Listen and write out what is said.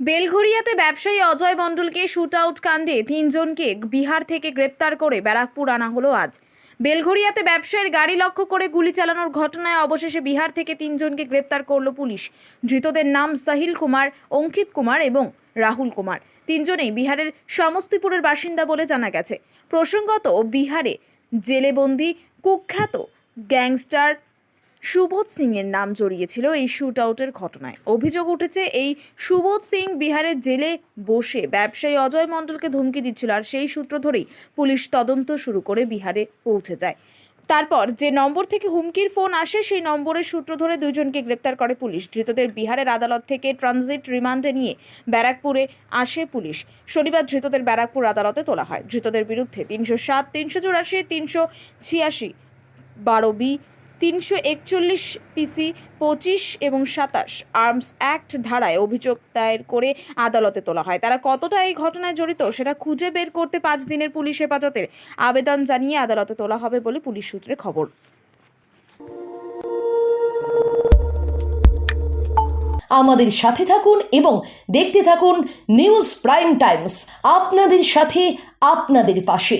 বেলঘরিয়াতে ব্যবসায়ী অজয় মণ্ডলকে shoot out কাণ্ডে তিনজনকে বিহার থেকে গ্রেপ্তার করে ব্যারাকপুর আনা হলো আজ। বেলঘরিয়াতে ব্যবসায়ীর গাড়ি লক্ষ্য করে গুলি চালানোর ঘটনায় অবশেষে বিহার থেকে তিনজনকে গ্রেপ্তার করল পুলিশ। ধৃতদের নাম সাহিল কুমার, অঙ্কিত কুমার এবং রাহুল কুমার। তিনজনেই বিহারের সমস্তিপুরের বাসিন্দা বলে জানা গেছে। প্রসঙ্গত, বিহারে জেলেবন্দি, কুখ্যাত গ্যাংস্টার সুবোধ সিং এর নাম জড়িয়েছিল এই শুট আউটের ঘটনায়। অভিযোগ উঠেছে, এই সুবোধ সিং বিহারের জেলে বসে ব্যবসায়ী অজয় মণ্ডলকে ধমকি দিচ্ছিল আর সেই সূত্র ধরেই পুলিশ তদন্ত শুরু করে বিহারে পৌঁছে যায়। তারপর যে নম্বর থেকে হুমকির ফোন আসে, সেই নম্বরের সূত্র ধরে দুইজনকে গ্রেপ্তার করে পুলিশ। ধৃতদের বিহারের আদালত থেকে ট্রানজিট রিমান্ডে নিয়ে ব্যারাকপুরে আসে পুলিশ। শনিবার ধৃতদের ব্যারাকপুর আদালতে তোলা হয়। ধৃতদের বিরুদ্ধে তিনশো সাত, তিনশো চুরাশি, তিনশো ছিয়াশি, বারো বি তিনশো একচল্লিশ পিসি, পঁচিশ এবং সাতাশ আর্মস অ্যাক্ট ধারায় অভিযোগ দায়ের করে আদালতে তোলা হয়। তারা কতটা এই ঘটনায় জড়িত সেটা খুঁজে বের করতে পাঁচ দিনের পুলিশ হেফাজতের আবেদন জানিয়ে আদালতে তোলা হবে বলে পুলিশ সূত্রে খবর। আমাদের সাথে থাকুন এবং দেখতে থাকুন নিউজ প্রাইম টাইমস, আপনাদের সাথে, আপনাদের পাশে।